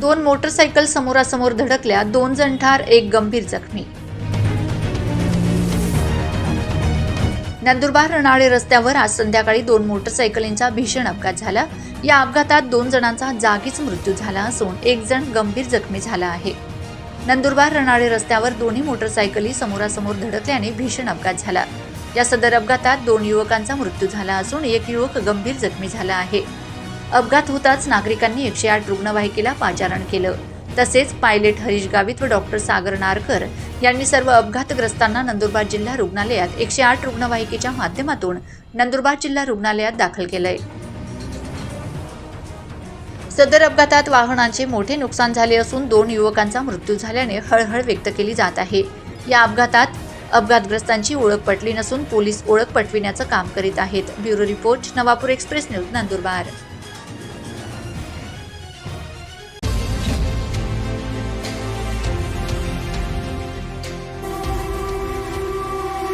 दोन मोटरसायकल समोरासमोर धडकल्या दोन जण ठार एक गंभीर जखमी. नंदुरबार रणाळे रस्त्यावर आज संध्याकाळी दोन मोटरसायकलींचा भीषण अपघात झाला. या अपघातात दोन जणांचा जागीच मृत्यू झाला असून एक जण गंभीर जखमी झाला आहे. नंदुरबार रणाळे रस्त्यावर दोन्ही मोटरसायकली समोरासमोर धडकल्याने भीषण अपघात झाला. या सदर अपघातात दोन युवकांचा मृत्यू झाला असून एक युवक गंभीर जखमी झाला आहे. अपघात होताच नागरिकांनी एकशे आठ रुग्णवाहिकेला पाचारण केलं. तसेच पायलट हरीश गावित व डॉक्टर सागर नारकर यांनी सर्व अपघातग्रस्तांना नंदुरबार जिल्हा रुग्णालयात एकशे आठ रुग्णवाहिकेच्या माध्यमातून नंदुरबार जिल्हा रुग्णालयात दाखल केलंय. सदर अपघातात वाहनांचे मोठे नुकसान झाले असून दोन युवकांचा मृत्यू झाल्याने हळहळ व्यक्त केली जात आहे. या अपघातात अपघातग्रस्तांची ओळख पटली नसून पोलीस ओळख पटविण्याचं काम करीत आहेत. Bureau report Navapur express news Nandurbar.